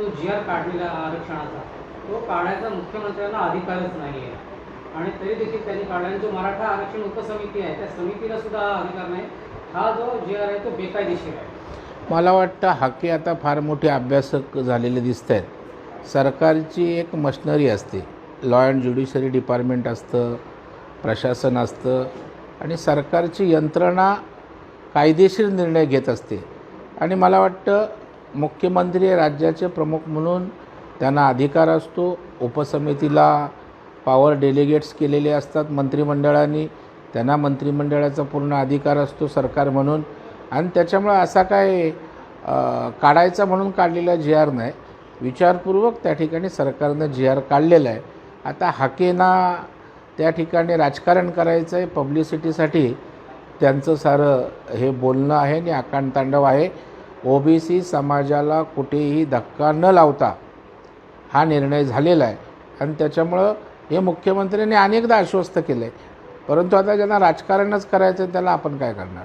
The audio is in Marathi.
तो जी आर काढलेला आरक्षणाचा. तो काढायचा मुख्यमंत्र्यांना अधिकारच नाही आहे आणि तरी देखील त्यांनी काढला. आणि जो मराठा आरक्षण उपसमिती आहे त्या समितीला सुद्धा अधिकार नाही. हा जो जी आर आहे तो बेकायदेशीर आहे. मला वाटतं हाके आता फार मोठे अभ्यासक झालेले दिसत आहेत सरकारची एक मशनरी असते. लॉ अँड ज्युडिशरी डिपार्टमेंट असतं प्रशासन असतं आणि सरकारची यंत्रणा कायदेशीर निर्णय घेत असते. आणि मला वाटतं मुख्यमंत्री राज्याचे प्रमुख म्हणून त्यांना अधिकार असतो. उपसमितीला पॉवर डेलिगेट्स केलेले असतात मंत्रिमंडळाने. त्यांना मंत्रिमंडळाचा पूर्ण अधिकार असतो सरकार म्हणून. आणि त्याच्यामुळं असा काय काढायचा म्हणून काढलेला जी आर नाही. विचारपूर्वक त्या ठिकाणी सरकारनं जी आर काढलेला आहे. आता हाकेना त्या ठिकाणी राजकारण करायचं आहे. पब्लिसिटीसाठी त्यांचं सारं हे बोलणं आहे आणि आकांतांडव आहे. ओबीसी समाजाला कुठेही धक्का न लावता हा निर्णय झालेला आहे. आणि त्याच्यामुळं हे मुख्यमंत्र्यांनी अनेकदा आश्वस्त केलं आहे परंतु आता ज्यांना राजकारणच करायचं आहे त्याला आपण काय करणार?